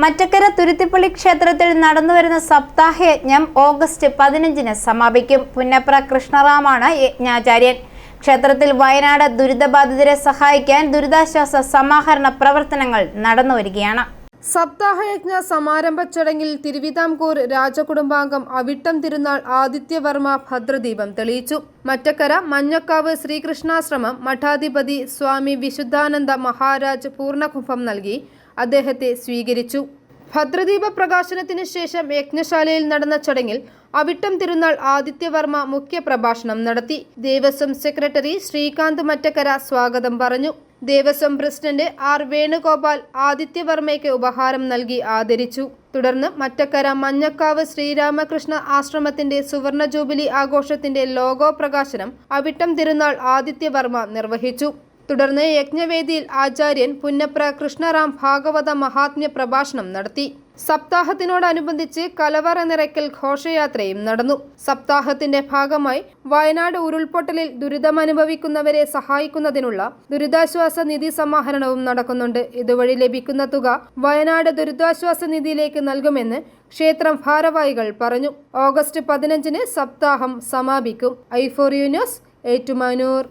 മറ്റക്കര തുരുത്തിപ്പള്ളി ക്ഷേത്രത്തിൽ നടന്നുവരുന്ന സപ്താഹ യജ്ഞം ഓഗസ്റ്റ് പതിനഞ്ചിന് സമാപിക്കും. പുന്നപ്ര കൃഷ്ണറാമാണ് യജ്ഞാചാര്യൻ. ക്ഷേത്രത്തിൽ വയനാട് ദുരിതബാധിതരെ സഹായിക്കാൻ ദുരിതാശ്വാസ സമാഹരണ പ്രവർത്തനങ്ങൾ നടന്നുവരികയാണ്. സപ്താഹയജ്ഞ സമാരംഭ ചടങ്ങിൽ തിരുവിതാംകൂർ രാജകുടുംബാംഗം അവിട്ടം തിരുനാൾ ആദിത്യവർമ്മ ഭദ്രദീപം തെളിയിച്ചു. മറ്റക്കര മഞ്ഞക്കാവ് ശ്രീകൃഷ്ണാശ്രമം മഠാധിപതി സ്വാമി വിശുദ്ധാനന്ദ മഹാരാജ് പൂർണകുംഭം നൽകി. അദ്ദേഹത്തെ സ്വീകരിച്ചു. ഭദ്രദീപ പ്രകാശനത്തിന് ശേഷം യജ്ഞശാലയിൽ നടന്ന ചടങ്ങിൽ അവിട്ടം തിരുനാൾ ആദിത്യവർമ്മ മുഖ്യ പ്രഭാഷണം നടത്തി. ദേവസ്വം സെക്രട്ടറി ശ്രീകാന്ത് മറ്റക്കര സ്വാഗതം പറഞ്ഞു. ദേവസ്വം പ്രസിഡന്റ് ആർ വേണുഗോപാൽ ആദിത്യവർമ്മയ്ക്ക് ഉപഹാരം നൽകി ആദരിച്ചു. തുടർന്ന് മറ്റക്കര മഞ്ഞക്കാവ് ശ്രീരാമകൃഷ്ണ ആശ്രമത്തിന്റെ സുവർണ ജൂബിലി ആഘോഷത്തിന്റെ ലോഗോ പ്രകാശനം അവിട്ടം തിരുനാൾ ആദിത്യവർമ്മ നിർവഹിച്ചു. തുടർന്ന് യജ്ഞവേദിയിൽ ആചാര്യൻ പുന്നപ്ര കൃഷ്ണറാം ഭാഗവത മഹാത്മ്യ പ്രഭാഷണം നടത്തി. സപ്താഹത്തിനോടനുബന്ധിച്ച് കലവറ നിറയ്ക്കൽ ഘോഷയാത്രയും നടന്നു. സപ്താഹത്തിന്റെ ഭാഗമായി വയനാട് ഉരുൾപൊട്ടലിൽ ദുരിതമനുഭവിക്കുന്നവരെ സഹായിക്കുന്നതിനുള്ള ദുരിതാശ്വാസ നിധി സമാഹരണവും നടക്കുന്നുണ്ട്. ഇതുവഴി ലഭിക്കുന്ന തുക വയനാട് ദുരിതാശ്വാസ നിധിയിലേക്ക് നൽകുമെന്ന് ക്ഷേത്രം ഭാരവാഹികൾ പറഞ്ഞു. ഓഗസ്റ്റ് പതിനഞ്ചിന് സപ്താഹം സമാപിക്കും. I for you news Ettumanoor.